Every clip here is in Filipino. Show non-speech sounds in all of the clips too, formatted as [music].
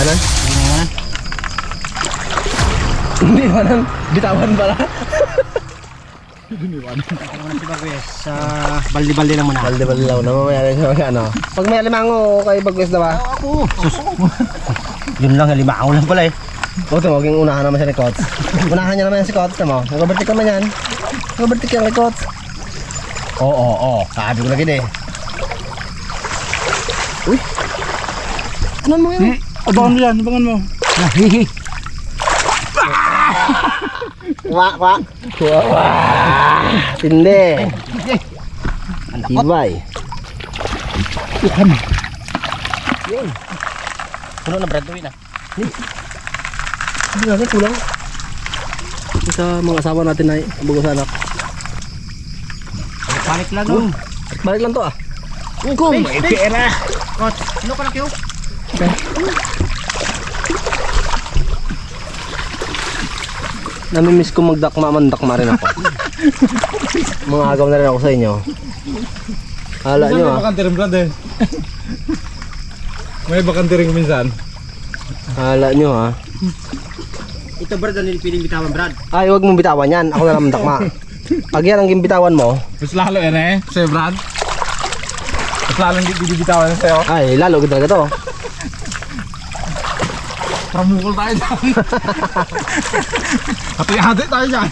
Iwanan? Iwanan. Hindi iwanan. Bitawan pala. Iwanan si Bagwes. Sa baldi-baldi lang muna. Balde-balde lang na mamaya rin sa ano. Pag may alimango kay Bagwes na ba? Ako. Sus. Yun lang, limaw lang pala eh. Buti mo, maging unahan naman siya ni Kots. Unahan niya naman yan si Kots na mo. Nag-overtake naman yan. Nag-overtake yan kay Kots. Oo, oo, oo. Sabi ko na gini. Uy. Ano mo yun? Abangan mo yan, abangan mo. Nahihi. Kwa, kwa. Kwa, kwa. Tindi. Tibay. Puno na brad na. Hindi natin kulang. Ito sa mga asawa natin na bago sa anak. Panik lang no. Balik lang to ah. Kum. Kot, ano ka na kayo? Namimiss ko magdakma man dakma rin ako. [laughs] mga agaw na rin ako sa inyo. Hala nyo May ah. bakante rin, brad eh. May bakante rin minsan. Hala nyo ah. Ito brad, ano yung piling bitawan brad? Ay, huwag mong bitawan yan. Ako na lang dakma. Pag yan ang gimbitawan mo, Mas lalo yan eh, sa'yo, brad. Mas lalo hindi bibitawan sa'yo. ay lalo gud talaga to. Pramukol tayo dyan. [laughs] Hati-hati tayo dyan.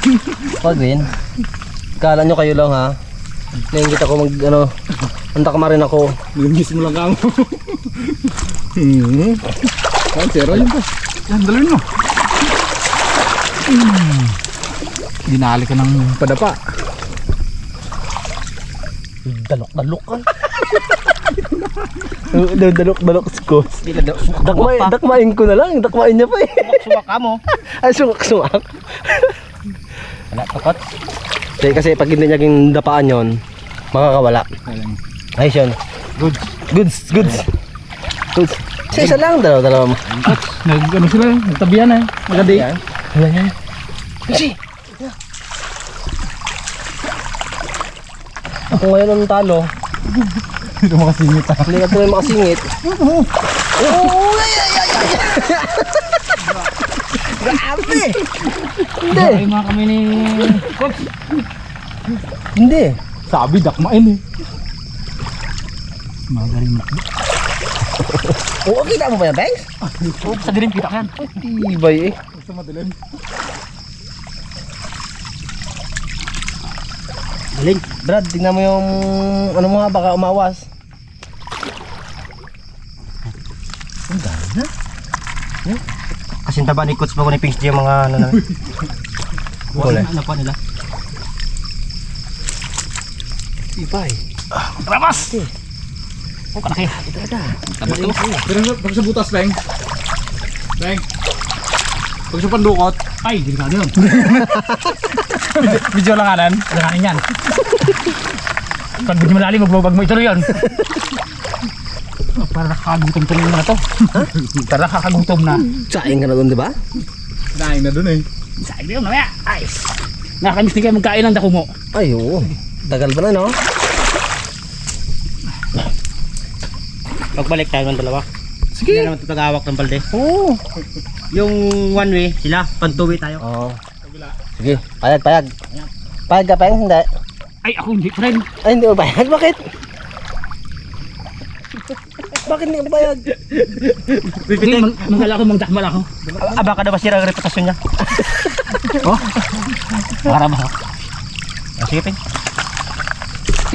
Wag din. Kala nyo kayo lang ha. Naingit ako mag ano, ang dakma rin ako. Nagamiss mo lang ka mo. Hmm. Ay, zero yun pa. Yan, dalawin mo. Hmm. Dinali ka ng padapa. Dalok-dalok ka. [laughs] Dalok-dalok Scott. Hindi na daw. Dakmay, dakmain ko na lang. Dakmain niya pa eh. Suwak ka mo. [laughs] Ay, sungak-sungak. Wala to kot. Kasi, kasi pag hindi niya yung dapaan yon, makakawala. Ayos yun. Good. Goods, goods. Goods. Isa isa lang, dalawa, dalawa mo. Nag, ano sila, nagtabihan eh. Maganda eh. Wala yan. Kasi, ako ngayon ang talo. [laughs] Hindi mo kasingit ah. Hindi ka tuloy makasingit. Oo, ay, ay, ay, ay. Grabe! Hindi, Ay, mga kami ni Coach. hindi. Sabi, dakmain eh. Magaling mo. Oo, kita mo ba yan, Banks? Oh, sa dilim kita ka yan. Tibay eh. Gusto madilim. Galing. Brad, tingnan mo yung ano mo ha, baka umawas. Ang dami na. Kasi taba ni coach bago ni Pings yung mga ano na. [laughs] Kulay. Ano pa nila? Tibay. Rabas! Oh, kalaki. Ito, ito. Taba to. Pero pag sa butas, Beng. Beng. Pag sa pandukot, Ay, delikado yun. [laughs] video lang kanan. Langanin yan. [laughs] Pag medyo malalim, magbabag mo ituloy yun. Oh, para nakakagutom tuloy na to. para nakakagutom na. Saing ka na doon, di ba? Naing na dun eh. Sabi yun, mamaya. Ayos. Nakakamiss din kayo magkain ng dako mo. Ay, oo. Tagal pa na, no? Pagbalik tayo ng dalawa. Sige. Hindi na naman tutagawak ng balde. Oo. Yung one way, sila, pantuwi tayo. Oo. Sige, payag, payag. Payag ka, payag, hindi. Ay, ako hindi, friend. Ay, hindi mo payag. Bakit? Bakit hindi mo payag? Hindi, mang manggala ako, mangdakmal ako. Ah, baka daw masira ang reputasyon niya. [laughs] oh? Para ba? Ah, sige, Ping.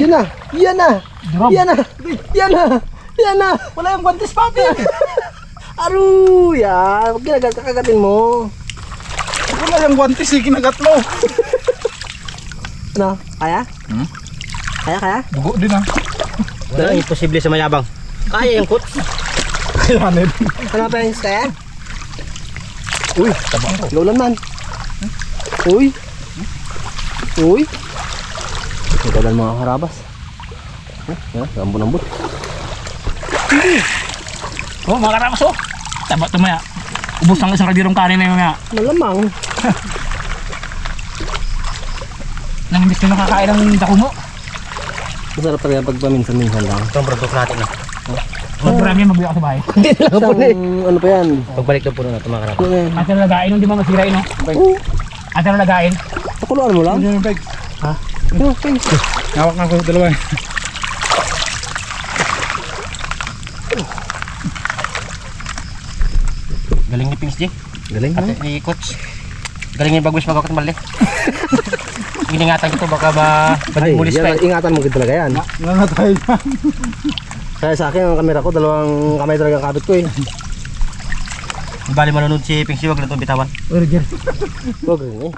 Yan na! Yan na! Yan na! Yan na! Yan na! Wala yung guantes [laughs] pati! Aru! Yan! Huwag ginagat kakagatin mo. Wala yung guantes eh, kinagat mo. Ano? Kaya? Hmm? Kaya, kaya? Dugo din ah. Wala, imposible sa mayabang. Kaya yung coach. Kayanin. Ano pa yung kaya? Uy! Ikaw naman. Uy! Uy! Ikaw lang mga karabas. Yan, lambot-lambot. Oh, mga karamas oh. Tama ito maya. Ubus ang isang kaldirong kanin na yun nga. Malamang. [laughs] Nang imbis na nakakain ng dako mo. Masarap talaga pag paminsan-minsan lang. Ito ang produkto natin na. Huwag marami yan, mabuya ako sa bahay. Hindi lang po Ano pa yan? Pagbalik ng puno na ito mga karap. Ano yan? At ano lagain, hindi mo masira yun, no? Oo. At ano lagain? Pakuluan mo lang. Ano yung bag? Ano, thanks. Hawak na ko dalawa eh. Galing ni Pings J. Galing At ni Coach. Galing ni Bagwis magawa mali. [laughs] Iningatan ko to baka ba Ay, yan, eh. ingatan mo talaga yan. Namatay na. [laughs] Kaya sa akin, ang kamera ko, dalawang kamay talaga ang kabit ko eh. Bali manunod si Pings J wag na itong bitawan. Roger. Huwag rin eh.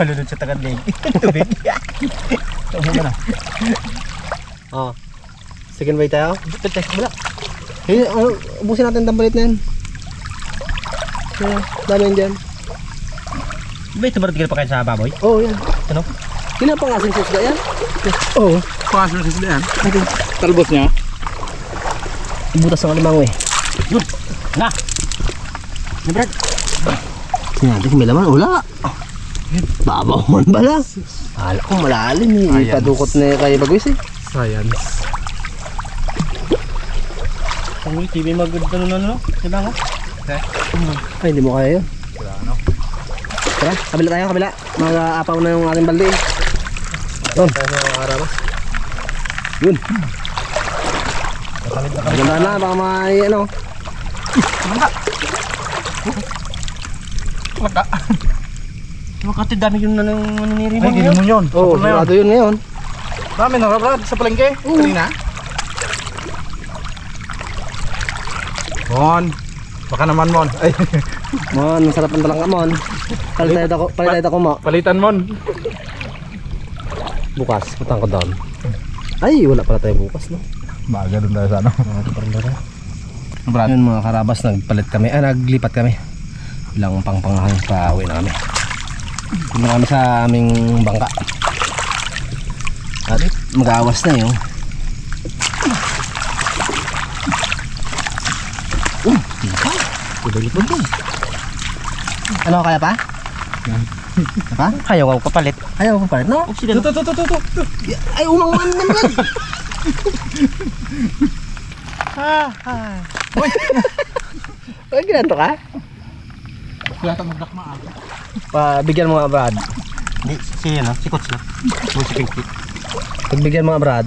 Manunod sa tagad leg. [laughs] Tubig. Tawag mo na. Oh. Second bite tayo. Mo lang. Hey, ano, ubusin natin ang tambalit na yan. Kaya, dami yan dyan. Ba ito ba tigil pa kayo sa baboy? Oo, oh, yan. Ano? Pinapangasin susga yan. Oo. Pakas na sila yan. Talbos niya. Butas ng alimang eh. Yun. Na. Na Brad. Sinabi ko may laman, wala. Babaw man bala. Hala ko malalim eh. Padukot na kay Bagwis eh. Science. Kung yung TV mag ano ano no? Diba nga? Ay, hindi mo kaya yun. Tara, kabila tayo, kabila. Mag-aapaw na yung ating balde. Doon. Tayo na yung araw. Yun. Maganda na, baka may ano. Mata. Makati dami yung nanang naninirimang Ay, hindi mo yun. Oo, oh, Ano na yun? yun ngayon. Dami na Brad sa palengke. Kanina. Mon. Baka naman Mon. Ay, Mon, ang sarap ng talangka, Mon. Palit tayo dako, palit tayo dako mo. palitan Mon. Bukas, putang ko doon. Ay, wala pala tayo bukas, no? Baga doon tayo sa ano. Brad. Yun mga karabas, nagpalit kami, ah, naglipat kami. Ilang pangpanghang pa uwi na kami. Punta kami sa aming bangka. At mag-aawas na yun. Uh. Tibay lipod din. Ano, kaya pa? [laughs] Kaya pa? Ayaw ako kapalit. Ayaw mo palit, no? Oksidan. Tuto, tuto, tuto. Ay, [laughs] man naman. Ay, ginanto ka? Kaya ta magdakma ah. Pabigyan mo nga, Brad. Hindi, si ano, si Coach lang. Yung si Pinky. Pagbigyan mo nga, Brad.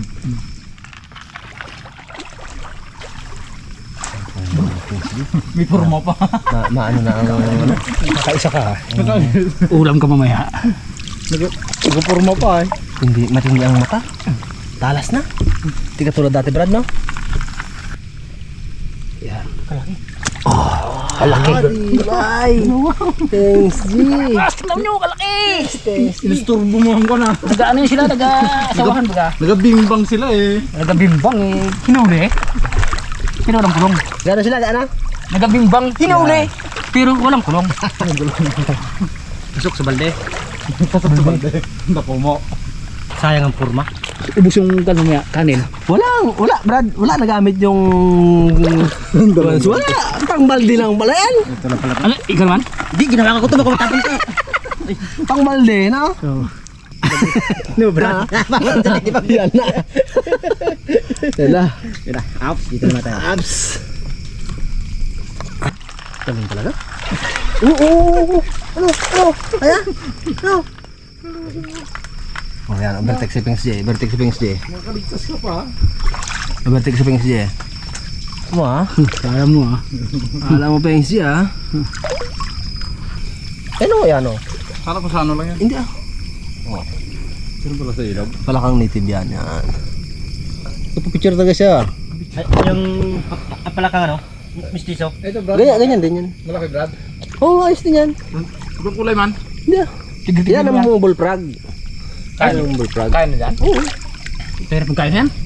May purma pa. Ma maano na ang ano? Kakaisa ka. Ulam ka mamaya. Nagpurma pa eh. Hindi matindi ang mata. Talas na. Hindi ka tulad dati, Brad, no? Yan. Kalaki. Oh, kalaki. Ay, thanks, G. Tingnan nyo, kalaki! Thanks, G. Inisturbo mo ko na. Naga ano yun sila, naga asawahan baga. Nagabimbang sila eh. Nagabimbang eh. Hinuli. Pero walang kulong. Gano'n sila, gano'n? Nagabimbang, hinuli. Pero walang kulong. [laughs] Pasok sa balde. Naku mo. Sayang ang purma. Ubus yung kanin niya, kanin. Wala, wala, Brad. Wala nagamit yung... [laughs] wala. Pang balde lang pala yan. Ano, ikaw naman? Hindi, ginawa ko ito. Baka matapon ka. Pang balde, no? [laughs] No, Brad. Yan na. Yan na. Mira, ouch. Dito naman tayo. Abs. Ganun talaga. Oo, oo, oo. Ano, ano? Kaya? Ano? Oh, yan. Vertex si Pings J. Vertex si Pings J. Nakaligtas ka pa. Vertex si Pings J. Ano ah? [laughs] Kaya mo ah. Alam mo Pings J ah? Ano kaya no? Kala ko sa ano lang yan. Hindi ah. Sino pala sa ilog? Palakang native yan. Yan. Ipapicture talaga siya. Ay, yung apala kang ano? Mistiso. Ito Brad. Ganyan, ganyan din yan. Malaki Brad. Oo, oh, ayos din yan. Ibang kulay man. Hindi ah. Yan ang mga bullfrog. Yan ang bullfrog. Kaya na dyan? Oo. Pero pagkain yan? [laughs]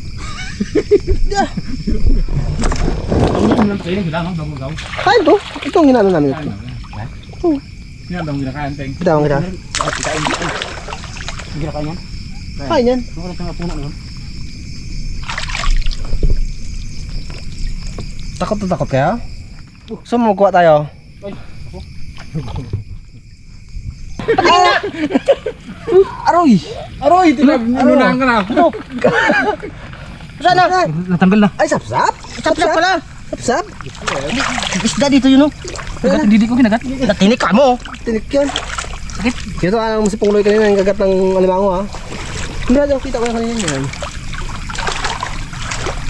Kain to. Ito ang ginano namin. ito. Yan ang ginakain teng. Bitawan kita. Hindi na kanya. Kain yan. Ano ka puno nun? Takot na takot kaya? Mo magkuha tayo? Ay, [laughs] [laughs] Aroy! Aroy, tinunahan ka na. Saan na? Natanggal na. Ay, sapsap? Sapsap pala. Sapsap? Isda dito yun oh. Kagat, hindi ko kinagat. Natinik ka mo. Tinik yun. Sakit. Kito alam mo si Pungloy kanina yung kagat ng alimango ha. Hindi na kita ko yung kanina yan.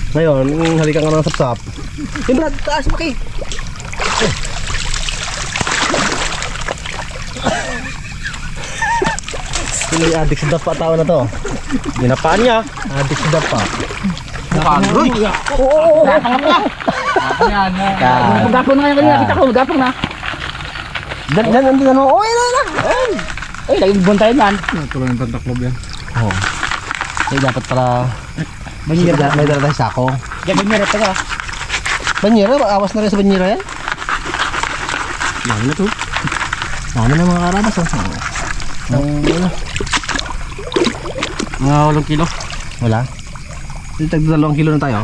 Ngayon, yung halikan ka ng sapsap. Yung Brad, taas maki. Sino yung addict sa dapa tao na to? Ginapaan niya. Addict sa dapa. Uy! Yan mo. Yan. Magapong na ngayon kanina. Kita ko, magapong na. Dan, dan, dan, dan, oh, yan, yan, yan. Ay, lagi buntayan yan. Tuloy ng tantaklob yan. Oh. Ay, dapat pala... Banyera. May dala tayo sako. Yan, ganyan rin taga. Banyera? Awas na rin sa banyera yan? Dami na to. Dami na mga karabas. Oh. Ang ano? Mga walong kilo. Wala. Tag dalawang kilo na tayo.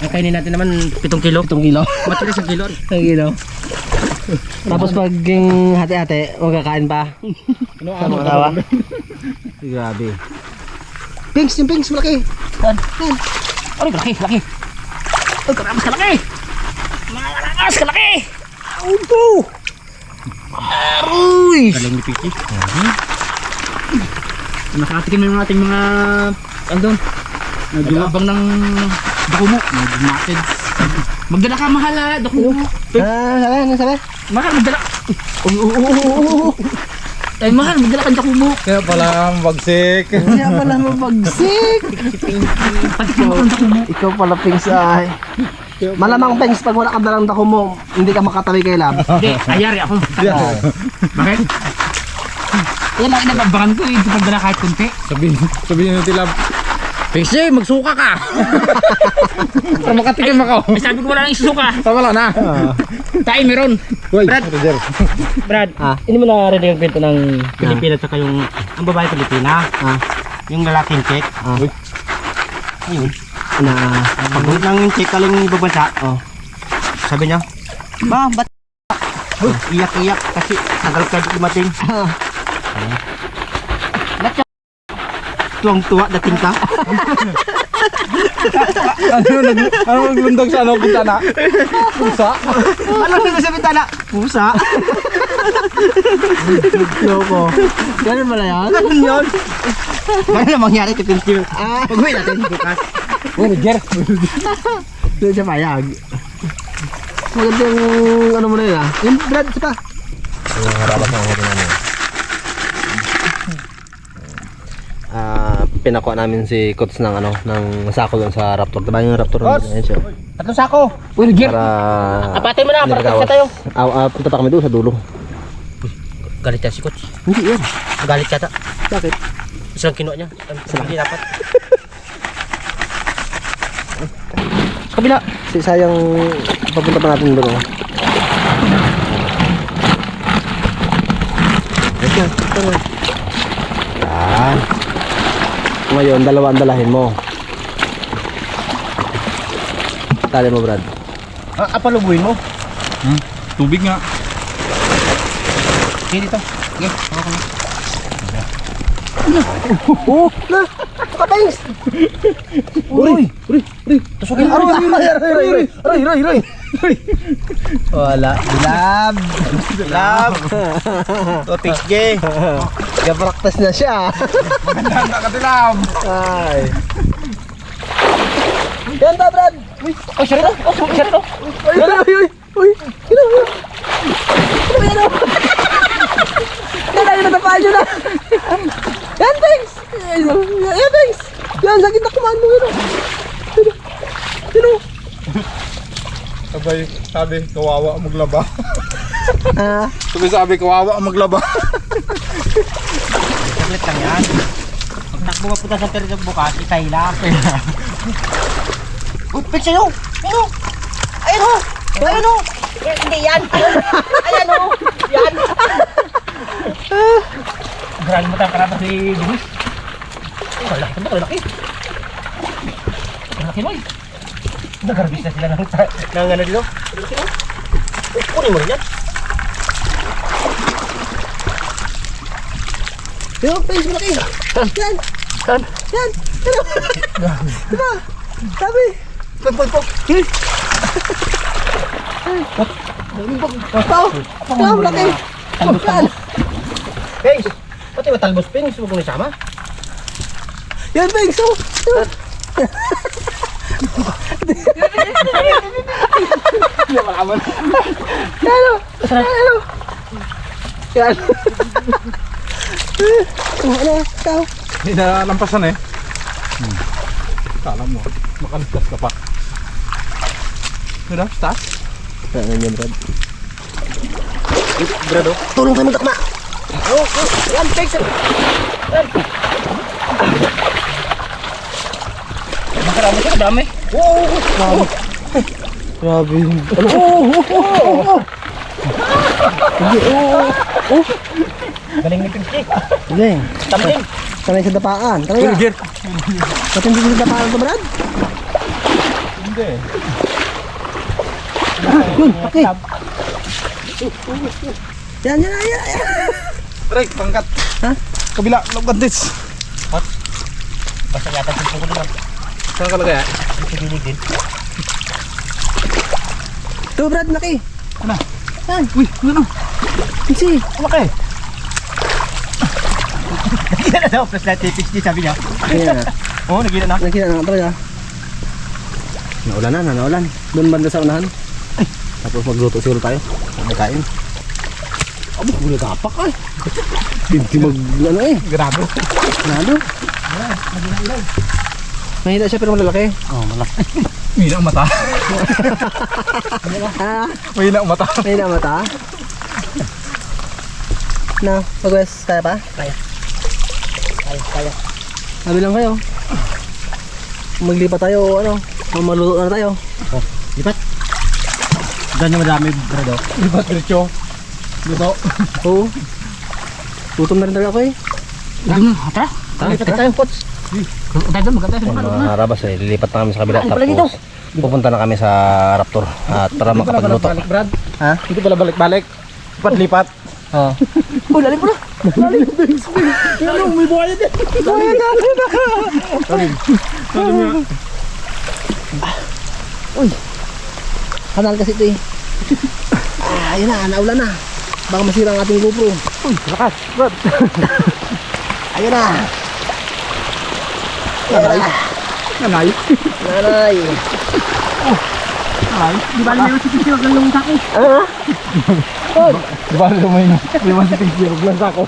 Ang kainin natin naman 7 kilo. Itong kilo. Matilis ang kilo. [laughs] Ang kilo. Tapos pag yung hati-hati, magkakain pa. Ano Ano mga tawa? [laughs] Grabe. Pinks, yung pinks, malaki. Ay, laki, laki. Ay, karabas ka laki. Mga karabas ka laki. Auto! Aruy! Galing ni Piki. Nakatikin mo yung ating mga, ano doon, nag-abang ng dakumo, nag-matted. Magdala ka mahal ha, dakumo. Ah, sabi, ano sabi? Mahal, magdala. Ay, mahal, magdala ka dakumo. Kaya pala ang bagsik. [laughs] Kaya pala mabagsik. Pati ng dakumo. Ikaw pala, Pinks, ay. Malamang, Pinks, pag wala ka dalang dako mo, hindi ka makatabi kay Lab. Hindi, ayari ako. Bakit? Yan lang inababangan ko eh, hindi pagdala kahit kunti. Sabihin, sabihin nyo tilab. Pixie, magsuka ka! Para makatikim ako. Ay, sabi ko wala nang isusuka. Ah, wala na. [laughs] Tayo meron. Uy, Brad. Roger. Brad, Ah. hindi mo narinig ang kwento ng Pilipina at saka yung, ang babae Pilipina. Ah. Yung lalaking chick. Ah. Uy. Ayun. Na, Pag ulit ng chick kaling ibang bansa, oh. sabi niya, Ba, ba't Uy, iyak-iyak kasi tagal ka dumating. Tuwang-tuwa dating ka. [laughs] ano nag ano naglundog sa ano bintana? Pusa. ano na sa bintana? Pusa. Loko. Ganun pala yan? Ganun yun. Ganun na mangyari kay Pinky. Ah. Pag-uwi natin bukas. Uy, Roger. Doon siya payag. Maganda yung ano mo na yun ah. Yung isa pa. Yung harapan mo, harapan namin. Ah, pinakuha namin si Coach ng ano, ng sako doon sa Raptor. Diba yung Raptor? Coach! Ayan siya. Tatlong sako. Uy, Roger. Para... Apatin mo na, para tapos tayo. Ah, ah, punta pa kami doon sa dulo. Galit yan si Coach. Hindi yan. Galit yata. Bakit? Isang kinuha niya. Hindi dapat. Sa kabila. Si sayang papunta pa natin doon. ito na. Yan. Ngayon, dalawa ang dalahin mo. Tali mo, Brad. Ah, apalubuin mo. Hmm? Tubig nga. Sige dito. Sige. Oh, na! [laughs] Kapaings! Uy! Uy! Uy! Tusukin! Aroy! Aroy! Aroy! Aroy! Aroy! Aroy! Wala. Lab! Lab. Topic J. Gapraktas na siya. Magandang nakatilab. Ay. Yan ba, Brad? Uy! Oh, siya rin oh. Oh, siya rin oh. Uy! Uy! Uy! Uy! Uy! Ano ba? Ano ba yan? oh? Yan, ayun nyo na. Yan, sakit na kumaan mo yun. oh. Oh. Yun, oh. Sabay, sabi, kawawa maglaba. Ah, Sabi sabi, kawawa maglaba. Saglit lang yan. Pag nakbo mapunta sa terito bukas, itay lang. Uy, pizza yun! Ayun o! Ayun o! Ayun o! Eh, Hindi yan! Ayan o! Yan! Grabe mo tayo karabas ni Dennis. Oh, laki ito, laki. Laki eh. Nagarbis na sila ng, ng ano dito. Uy, kunin mo rin yan. yun, thanks, malaki. Yan. Saan? Yan. Diba? Sabi. Pag, pag, pag. Pao. Pao, laki. Yan. Pengs. Pati matalbos, Pengs. Huwag mo nisama. Yan, Beng. So, Ano? Ano? Yan. Oh, ano? Ikaw? Hindi na lampasan eh. Hmm. Kala mo, makaligtas ka pa. Ano? Taas? Ano yun, Brad? Brado? Tulong tayo magtakma. Oh, oh. Yan, Pengs. Makarami ka, dami. Grabe. Ano? Oh, oh, oh, oh, oh. Hindi, oh, oh. Galing ni Pengs. Hindi. Tamlin. Sanay sa dapaan. Talaga. Gert. Matindi sa dapaan to, Brad. Hindi. Yun, okay. Yan, yan, yan, yan. Aray, pangkat. Ha? Kabila, look at this. Basta yata sa ko lang. Saan ka lagay ah? Sigilig din. Ito, Brad, laki. Ano? Yan. Uy, ano? Kasi, Laki. Nakita na daw, plus natin Pengs din sabi niya. Ayan na. [laughs] Oo, nakita na. Nakita na talaga. Naulan na, naulan. Doon banda sa unahan. Ay, tapos magluto siguro tayo. Magkain. Abo, wala tapak ay. Hindi mag, ano eh. Grabe. Nado. Mahina siya pero malalaki. Oh, malaki. [laughs] Mahina ang mata. Ah, Mahina ang mata. mahina ang mata. Na, mag-west, kaya pa? Kaya. Kaya, kaya. Sabi lang kayo. Maglipat tayo ano, maluto na tayo. Lipat. Doon na madami, brado. Ba, diretso? Dito. Oo. Gutom na rin talaga ako eh. Ito na, tara. Lipat na tayo, Pots. Tayo doon, maganda sa mga Rabas eh, lilipat na kami sa kabila pala dito? tapos pupunta na kami sa Raptor at para makapagluto. balik, Brad. Ha? Hindi pala balik-balik. Lipat-lipat. Oo. [laughs] Oh, lalim mo na. Ano, may buhaya din. Buhaya na. Uy. Kanal kasi ito eh. Ah, yun na, naulan na. Baka masira ang ating GoPro. Uy, lakas. Brad. Ayun na. Nanay. Nanay. Nanay. Nanay. Di ba naman si huwag lang lumutang eh. Di ba lumayin? Di ba si Tiggy? Huwag lang ako.